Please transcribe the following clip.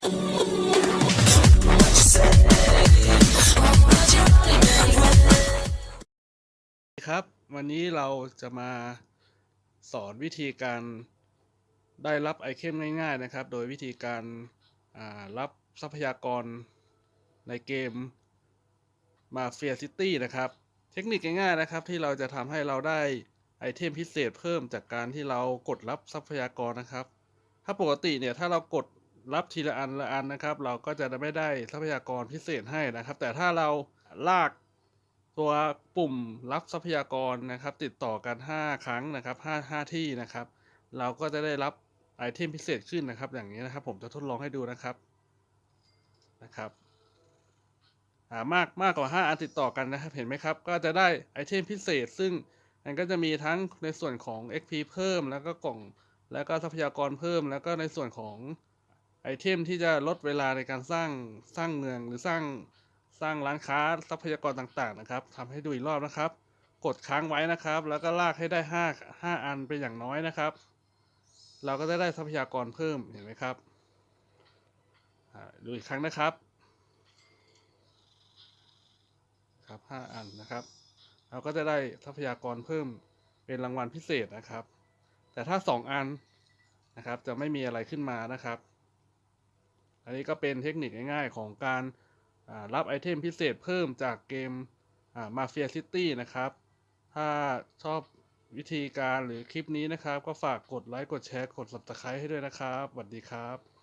ครับ วันนี้เราจะมาสอนวิธีการได้รับไอเทมง่าย ๆ นะครับ โดยวิธีการารับทรัพยากรในเกม Mafia City นะครับ เทคนิคง่ายๆนะครับที่เราจะทำให้เราได้ไอเทมพิเศษเพิ่มจากการที่เรากดรับทรัพยากรนะครับ ถ้าปกติเนี่ยถ้าเรากด รับทีละอันละอันนะครับ เราก็จะไม่ได้ทรัพยากรพิเศษให้นะครับ แต่ถ้าเราลากตัวปุ่มรับทรัพยากรนะครับ ติดต่อกัน 5 ครั้งนะครับ5 5ที่นะครับ เราก็จะได้รับไอเทมพิเศษขึ้นนะครับ อย่างนี้นะครับ ผมจะทดลองให้ดูนะครับนะครับอ่ามากมากกว่า 5 อันติดต่อกันนะครับ เห็นไหมครับ ก็จะได้ไอเทมพิเศษ ซึ่งมันก็จะมีทั้งในส่วนของ XP เพิ่ม แล้วก็กล่อง แล้วก็ทรัพยากรเพิ่ม แล้วก็ในส่วนของ ไอเทมที่จะลดเวลาในการสร้างสร้างเมืองหรือสร้างสร้างร้านค้าทรัพยากรต่างๆนะครับทำให้ดูอีกรอบนะครับ กดค้างไว้นะครับ แล้วก็ลากให้ได้ห้าห้าอันเป็นอย่างน้อยนะครับ เราก็จะได้ทรัพยากรเพิ่มเห็นไหมครับดูอีกครั้งนะครับ ครับห้าอันนะครับ เราก็จะได้ทรัพยากรเพิ่มเป็นรางวัลพิเศษนะครับ แต่ถ้าสองอันนะครับจะไม่มีอะไรขึ้นมานะครับ อันนี้ก็เป็นเทคนิคง่ายๆ ของการรับไอเทมพิเศษเพิ่มจากเกมมาเฟียซิตี้นะครับ ถ้าชอบวิธีการหรือคลิปนี้นะครับ ก็ฝากกดไลค์ กดแชร์ กด subscribe ให้ด้วยนะครับสวัสดีครับ